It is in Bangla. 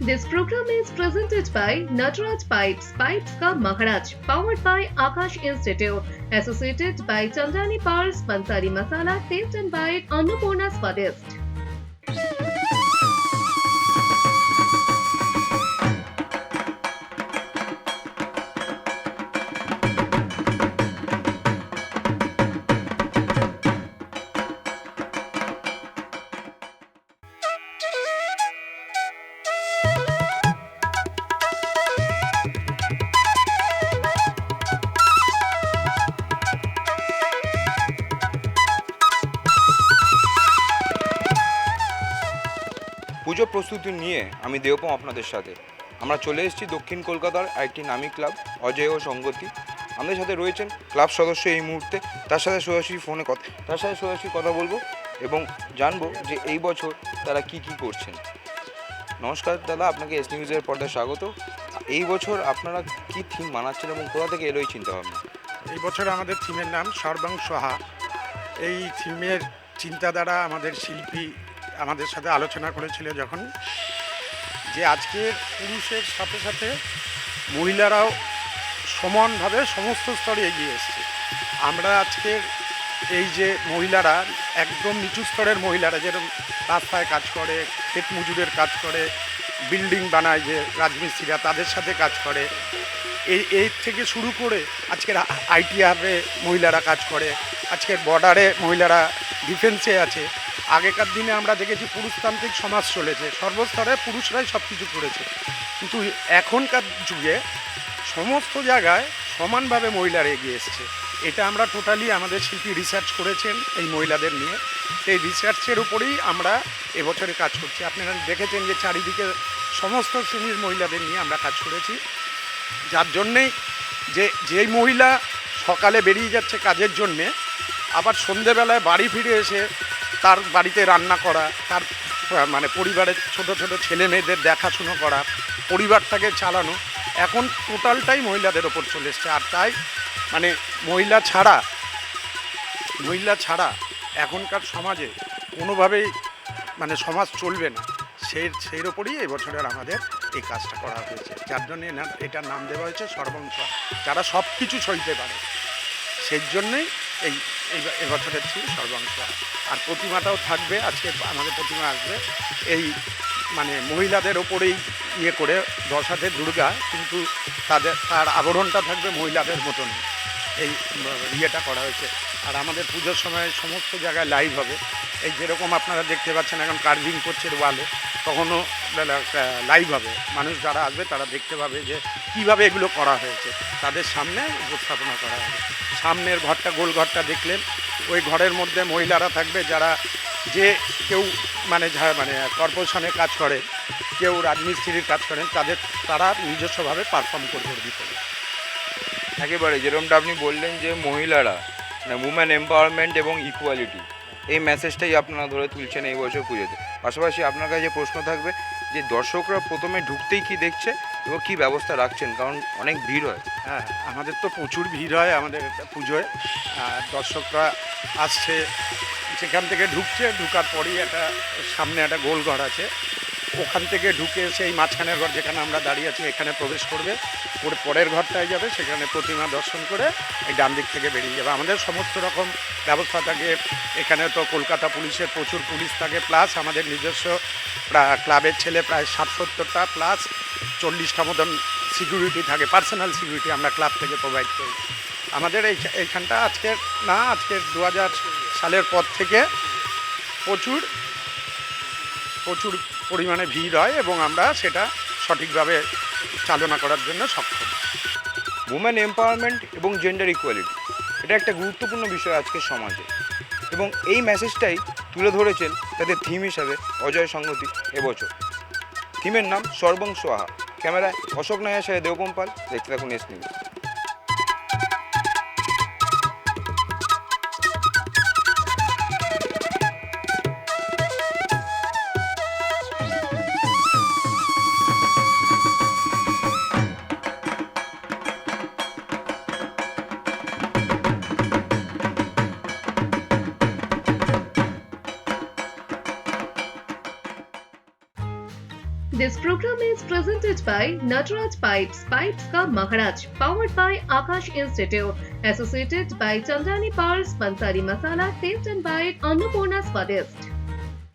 This program is presented by Nataraj Pipes, Pipes Ka Maharaj, powered by Akash Institute, associated by Chandani Pars, Pansari Masala, Taste and Bite, Annapurna Swadist. পুজো প্রস্তুতি নিয়ে আমি দেবপম আপনাদের সাথে। আমরা চলে এসেছি দক্ষিণ কলকাতার আরেকটি নামী ক্লাব, অজয় ও সঙ্গতি। আমাদের সাথে রয়েছেন ক্লাব সদস্য এই মুহূর্তে। তার সাথে সরাসরি ফোনে কথা তার সাথে সরাসরি কথা বলব এবং জানব যে এই বছর তারা কি কি করছেন। নমস্কার দাদা, আপনাকে এস নিউজের পর্দায় স্বাগত। এই বছর আপনারা কি থিম মানাচ্ছেন এবং কোথা থেকে এলো এই চিন্তাভাবনা? এই বছর আমাদের থিমের নাম সর্বাং সহা। এই থিমের চিন্তাধারা আমাদের শিল্পী আমাদের সাথে আলোচনা করেছিল যখন যে আজকে পুরুষের সাথে সাথে মহিলারাও সমানভাবে সমস্ত স্তরে এগিয়ে এসছে। আমরা আজকের এই যে মহিলারা, একদম নিচু স্তরের মহিলারা, যেরকম রাস্তায় কাজ করে, ক্ষেত মজুরের কাজ করে, বিল্ডিং বানায় যে রাজমিস্ত্রিরা, তাদের সাথে কাজ করে। এই এই থেকে শুরু করে আজকের আইটি হাবে মহিলারা কাজ করে, আজকের বর্ডারে মহিলারা ডিফেন্সে আছে। আগেকার দিনে আমরা দেখেছি পুরুষতান্ত্রিক সমাজ চলেছে, সর্বস্তরে পুরুষরাই সব কিছু করেছে। কিন্তু এখনকার যুগে সমস্ত জায়গায় সমানভাবে মহিলারা এগিয়ে এসছে। এটা আমরা টোটালি আমাদের শিল্পী রিসার্চ করেছেন এই মহিলাদের নিয়ে। সেই রিসার্চের উপরেই আমরা এবছরে কাজ করছি। আপনারা দেখেছেন যে চারিদিকে সমস্ত শ্রেণির মহিলাদের নিয়ে আমরা কাজ করেছি। যার জন্যেই যে যেই মহিলা সকালে বেরিয়ে যাচ্ছে কাজের জন্যে, আবার সন্ধেবেলায় বাড়ি ফিরে এসে তার বাড়িতে রান্না করা, তার মানে পরিবারের ছোট ছোট ছেলে মেয়েদের দেখাশুনো করা, পরিবারটাকে চালানো, এখন টোটালটাই মহিলাদের ওপর চলে এসছে। আর তাই মানে মহিলা ছাড়া মহিলা ছাড়া এখনকার সমাজে কোনোভাবেই মানে সমাজ চলবে না। সেই সেই ওপরই এবছরের আমাদের এই কাজটা করা হয়েছে। যার জন্য এটার নাম দেওয়া হয়েছে সর্বংশ। যারা সব কিছু সইতে পারে, সেই জন্যই এই এই এবছরের ছিল সর্বাংশ। আর প্রতিমাটাও থাকবে, আজকে আমাদের প্রতিমা আসবে। এই মানে মহিলাদের ওপরেই ইয়ে করে দশ হাতের দুর্গা, কিন্তু তাদের, তার আবরণটা থাকবে মহিলাদের মতন এই ইয়েটা করা হয়েছে। আর আমাদের পুজোর সময় সমস্ত জায়গায় লাইভ হবে। এই যেরকম আপনারা দেখতে পাচ্ছেন, এখন কার্ভিং করছে ওয়ালে তখনও লাইভ হবে। মানুষ যারা আসবে, তারা দেখতে পাবে যে কীভাবে এগুলো করা হয়েছে। তাদের সামনে উপস্থাপনা করা হবে। সামনের ঘরটা, গোল ঘরটা দেখলেন। ওই ঘরের মধ্যে মহিলারা থাকবে, যারা যে কেউ মানে মানে কর্পোরেশনে কাজ করে, কেউ রাজমিস্ত্রির কাজ করেন, তাদের, তারা নিজস্বভাবে পারফর্ম করবে ভিতরে। একেবারে, যেরকমটা আপনি বললেন যে মহিলারা মানে উম্যান এম্পাওয়ারমেন্ট এবং ইকুয়ালিটি এই মেসেজটাই আপনারা ধরে তুলছেন এই বছর পুজোতে। পাশাপাশি আপনার কাছে প্রশ্ন থাকবে, যে দর্শকরা প্রথমে ঢুকতেই কি দেখছে এবং কি ব্যবস্থা রাখছেন? কারণ অনেক ভিড় হয়। হ্যাঁ আমাদের তো প্রচুর ভিড় হয় আমাদের পুজোয়। দর্শকরা আসছে সেখান থেকে ঢুকছে, ঢুকার পরেই একটা সামনে একটা গোল ঘর আছে। ওখান থেকে ঢুকে সেই মাঝখানের ঘর যেখানে আমরা দাঁড়িয়ে আছি, এখানে প্রবেশ করবে। পরে পরের ঘরটায় যাবে, সেখানে প্রতিমা দর্শন করে এই ডান দিক থেকে বেরিয়ে যাবে। আমাদের সমস্ত রকম ব্যবস্থা থাকে। এখানে তো কলকাতা পুলিশের প্রচুর পুলিশ থাকে, প্লাস আমাদের নিজস্ব ক্লাবের ছেলে প্রায় ষাট সত্তরটা প্লাস চল্লিশটা মতন সিকিউরিটি থাকে, পার্সোনাল সিকিউরিটি আমরা ক্লাব থেকে প্রোভাইড করি। আমাদের এই এইখানটা আজকের না, আজকের দু হাজার সালের পর থেকে প্রচুর প্রচুর পরিমাণে ভিড় হয় এবং আমরা সেটা সঠিকভাবে চালনা করার জন্য সক্ষম। উমেন এম্পাওয়ারমেন্ট এবং জেন্ডার ইকুয়ালিটি এটা একটা গুরুত্বপূর্ণ বিষয় আজকের সমাজে। এবং এই মেসেজটাই তুলে ধরেছেন তাদের থিম হিসাবে অজয় সংগতি এবছর। থিমের নাম সর্বং সোহা। ক্যামেরায় অশোক নায়ার সাথে দেবপম পাল দেখতে থাকুন S news This program is presented by Nataraj Pipes, Pipes Ka Maharaj, powered by Akash Institute, associated by Chandani Pars, Pansari Masala, Taste and Bite, Annapurna Swadist.